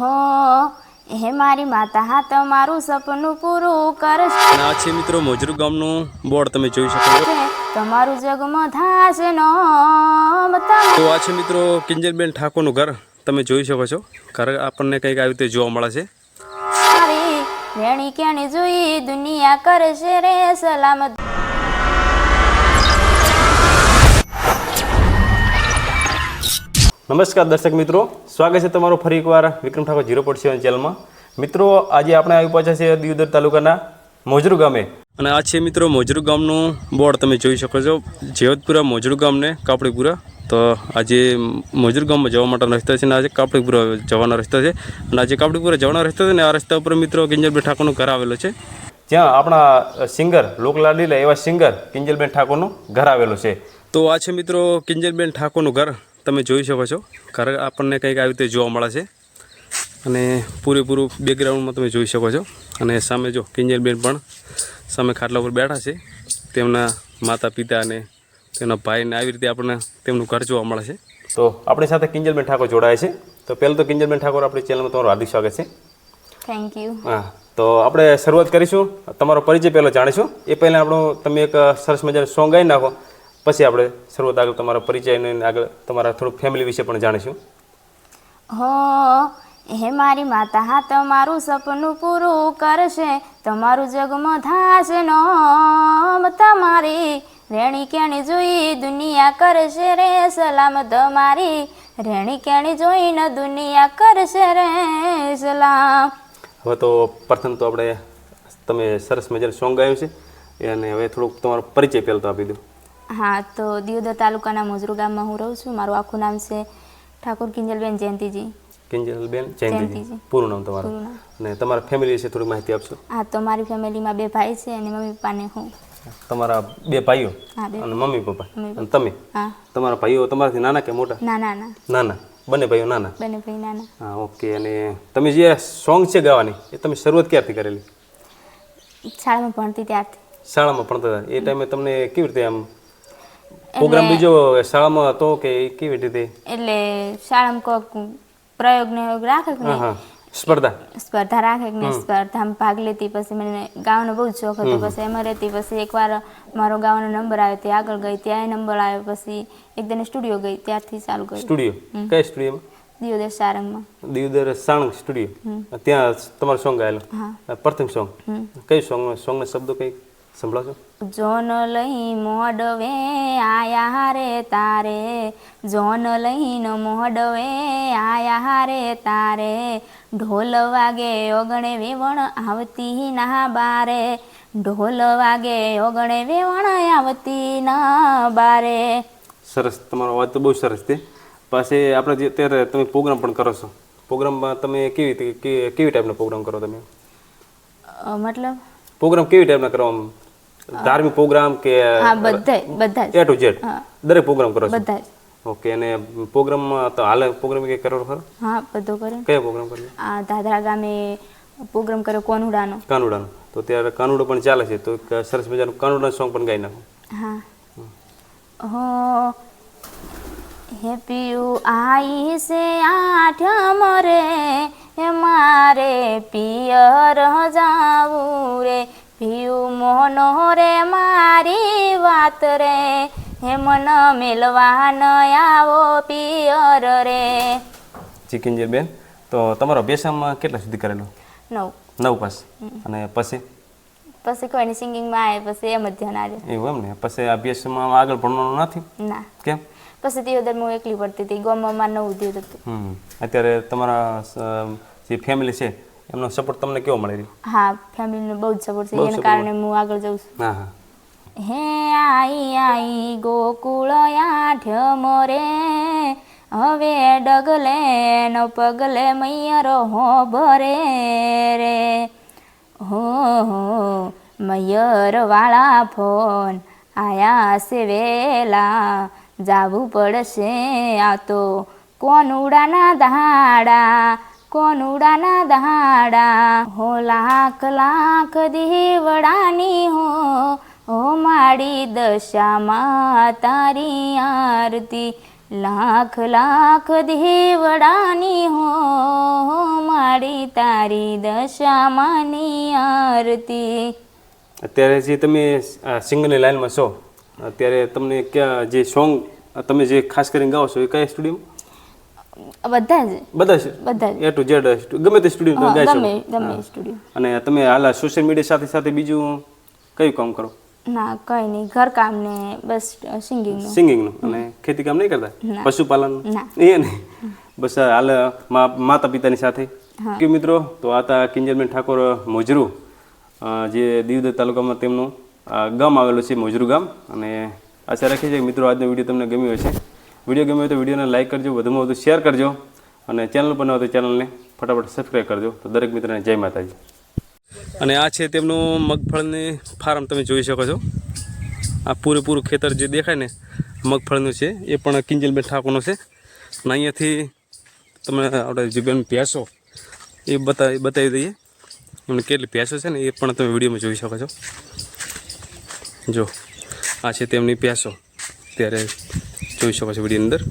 હો હે મારી માતા હા તમારું સપનું પૂરું કરશે. ના છે મિત્રો મોજરૂ ગામનું બોર્ડ તમે જોઈ શકો છો. તમારું જગમાં થાશે નો તો આ છે મિત્રો કિંજલબેન ઠાકોરનું ઘર. તમે જોઈ શકો છો. ઘર આપણને કંઈક આવી રીતે જોવા મળે છે. રેણી કેણી જોઈ દુનિયા કરશે રે સલામત. નમસ્કાર દર્શક મિત્રો સ્વાગત છે તમારું ફરી એકવાર Vikram Thakor zero point seven ચેનલમાં. મિત્રો આજે આપણે આવી પહોંચ્યા છે દિયોદર તાલુકાના મોજરુ ગામે. અને આ છે મિત્રો મોજરુ ગામનું બોર્ડ તમે જોઈ શકો છો જેવતપુરા મોજરુ ગામને કાપડીપુરા. તો આજે મોજરુ ગામમાં જવા માટેનો રસ્તો છે અને આજે કાપડીપુરા જવાનો રસ્તો છે. અને આજે કાપડીપુરા જવાનો રસ્તો છે ને આ રસ્તા ઉપર મિત્રો કિંજલબેન ઠાકોરનું ઘર આવેલું છે. જ્યાં આપણા સિંગર લોકલાલીલા એવા સિંગર કિંજલબેન ઠાકોરનું ઘર આવેલું છે. તો આ છે મિત્રો કિંજલબેન ઠાકોરનું ઘર. તમે જોઈ શકો છો. ઘર આપણને કંઈક આવી રીતે જોવા મળે છે. અને પૂરેપૂરું બેકગ્રાઉન્ડમાં તમે જોઈ શકો છો. અને સામે જો કિંજલબેન પણ સામે ખાટલા ઉપર બેઠા છે. તેમના માતા પિતા અને તેના ભાઈને આવી રીતે આપણને તેમનું ઘર જોવા મળે છે. તો આપણી સાથે કિંજલબેન ઠાકોર જોડાય છે. તો પહેલું તો કિંજલબેન ઠાકોર આપણી ચેનલમાં તમારું હાર્દિક સ્વાગત છે. થેન્ક યુ હા તો આપણે શરૂઆત કરીશું. તમારો પરિચય પહેલાં જાણીશું. એ પહેલાં આપણો તમે એક સરસ મજાનું સોંગ ગાઈ નાખો. પછી આપણે શરૂઆત આગળ તમારા પરિચય આગળ તમારા થોડું ફેમિલી વિશે પણ જાણીશું. હો હે મારી માતા હા તમારું સપનું પૂરું કરશે. તમારું જગમાં થાશે નોમ તમારી. રેણી કેણી જોઈ દુનિયા કરશે રે સલામ મારી રેણી કેણી જોઈને દુનિયા કરશે રે સલામ. હવે તો પ્રથમ તો આપણે તમે સરસ મજાનું સોંગ ગાયું છે. અને હવે થોડુંક તમારો પરિચય પહેલાં તો આપી દો હા તો દિયોદર તાલુકાના મોજરૂ ગામમાં હું રહું છું. મારું આખું નામ છે ઠાકોર કિંજલબેન જયંતિજી. કિંજલબેન જયંતિજી. પૂરું નામ તમારું. અને તમારા ફેમિલી વિશે થોડી માહિતી આપશો? હા તો મારી ફેમિલીમાં બે ભાઈ છે અને મમ્મી પપ્પાને હું. તમારા બે ભાઈઓ હા અને મમ્મી પપ્પા. અને તમે? હા. તમારા ભાઈઓ તમારાથી નાના કે મોટા? ના ના ના. નાના. બંને ભાઈઓ નાના? બંને ભાઈ નાના. હા ઓકે. અને તમે જે સોંગ છે ગાવાની એ તમે શરૂઆત ક્યારથી કરેલી? શાળામાં ભણતી ત્યારથી. શાળામાં ભણતા હતા. એ ટાઈમે તમને કેવી રીતે આમ પ્રોગ્રામ બીજો શાળામાં હતો કે કેવી રીતે એટલે શાળામાં કોઈક પ્રયોગ ને રાખે કે સ્પર્ધા. સ્પર્ધા રાખે કે સ્પર્ધામાં ભાગ લેતી પછી મને ગાવાનો બહુ શોખ હતો. પછી એમાં રહેતી પછી એકવાર મારો ગાવાનો નંબર આવ્યો ત્યાં આગળ ગઈ ત્યાં નંબર આવ્યો પછી એકદમ સ્ટુડિયો ગઈ ત્યારથી ચાલુ કર્યું. સ્ટુડિયો? કઈ સ્ટુડિયોમાં દિયોદર સારંગમાં દિયોદર સાણંદ સ્ટુડિયો. ત્યાં તમારો સોંગ ગાયેલો? પ્રથમ સોંગ? કઈ સોંગ? સોંગના શબ્દો કઈ સંભળાવશો જોન લઈ મોડવે આયા રે તારે. જોન લઈન મોડવે આયા રે તારે. ઢોલ વાગે ઓગણે વેવણ આવતી ના બારે. ઢોલ વાગે ઓગણે વેવણ આવતી ના બારે. સરસ તમારો અવાજ તો બહુ સરસ છે. પછી આપણે જે અત્યારે તમે પ્રોગ્રામ પણ કરો છો. પ્રોગ્રામમાં તમે કેવી કેવી ટાઈપનો પ્રોગ્રામ કરો તમે? મતલબ? પ્રોગ્રામ કેવી ટાઈપના કરો આમ ધાર્મિક પ્રોગ્રામ કે હા બધા બધા એ ટુ ઝેડ દરેક પ્રોગ્રામ કરો છો? બધા ઓકે અને પ્રોગ્રામ તો હાલ પ્રોગ્રામ કે કરો ખરો? હા બધો કરે. કયો પ્રોગ્રામ કર્યો આ દાદરા ગામે પ્રોગ્રામ કર્યો કોનુડાનો. કાનુડાનો. તો ત્યારે કાનુડો પણ ચાલે છે તો સરસ મજાનું કાનુડાનું સોંગ પણ ગાઈ નાખો. હા. હો હે પિયું આઈ છે આઠમ રે હે મારે પિયર જાવું રે. પિયું મોનો રે મારી વાત રે હે મન મેલવા ન આવો પિયર રે. ચિકિંજર બેન તો તમારો અભ્યાસમાં કેટલા સુધી કરેલો? નવ. નવ પાસ. અને પછી? પછી કોઈની સિંગિંગમાં આવે પછી એમ જ ધ્યાન આવે એવું એમ ને? પછી અભ્યાસમાં આગળ ભણવાનું નથી? ના. કેમ? પછી તે દિયોદર હું એકલી પડતી હતી ગામમાં નવું દિયોદર હતું. અત્યારે તમારા જે ફેમિલી છે એમનો સપોર્ટ તમને કેવો મળી રહ્યો? હા ફેમિલીનો બહુ જ સપોર્ટ છે. એના કારણે હું આગળ જઉં છું. હા હા. હે આઈ આઈ ગોકુળ આઠમ રે હવે ડગલે ન પગલે મૈયરો હો ભરે રે. હો હો મયર વાળા ફોન આયા છે વેલા. જાવું પડશે આ તો કોનુડાના દહાડા કોનુડાના દહાડા, હો લાખ લાખ દીવડાની હો હો મારી દશામાં તારી આરતી. લાખ લાખ દેવડાની હો મારી તારી દશામાની આરતી. અત્યારે જે તમે સિંગની લાઇનમાં છો, અત્યારે તમને ક્યાં જે સોંગ, તમે જે ખાસ કરીને ગાઓ છો, એ કયા સ્ટુડિયો બધા જ. બધા છે બધા જ. એ ટુ ઝેડ ગમે તે સ્ટુડિયો તમે ગાઈ ગમે શકો ગમે સ્ટુડિયો અને તમે હાલ સોશિયલ મીડિયા સાથે સાથે બીજું કયું કામ કરો? ના કઈ નહીં ઘરકામ ને. બસ સિંગિંગનું સિંગિંગનું અને ખેતી કામ નહીં કરતા? પશુપાલન ના. એ નહીં? બસ હાલ માતા પિતાની સાથે. કે મિત્રો? તો આ તા કિંજલબેન ઠાકોર મોજરુ. જે દીવદર તાલુકામાં તેમનું ગામ આવેલું છે મોજરું ગામ. અને આશા રાખીએ છીએ કે મિત્રો આજનો વીડિયો તમને ગમ્યો હશે. વીડિયો ગમ્યો તો વિડીયોને લાઇક કરજો, વધુમાં વધુ શેર કરજો અને ચેનલ પર ન હોય તો ચેનલને ફટાફટ સબસ્ક્રાઈબ કરજો. તો દરેક મિત્રને જય માતાજી. અને આ છે તેમનું મગફળની ફાર્મ તમે જોઈ શકો છો. આ પૂરેપૂરું ખેતર જે દેખાય ને, મગફળીનું છે, એ પણ કિંજલબેન ઠાકોરનું છે. અને અહીંયાથી તમે આપણે જીબેન ભેંસો, એ બતાવી બતાવી દઈએ. અને કેટલી ભેંસો છે ને, એ પણ તમે વિડીયોમાં જોઈ શકો છો. જો, આ છે તેમની ભેંસો. ત્યારે જોઈ શકો છો વિડીયોની અંદર.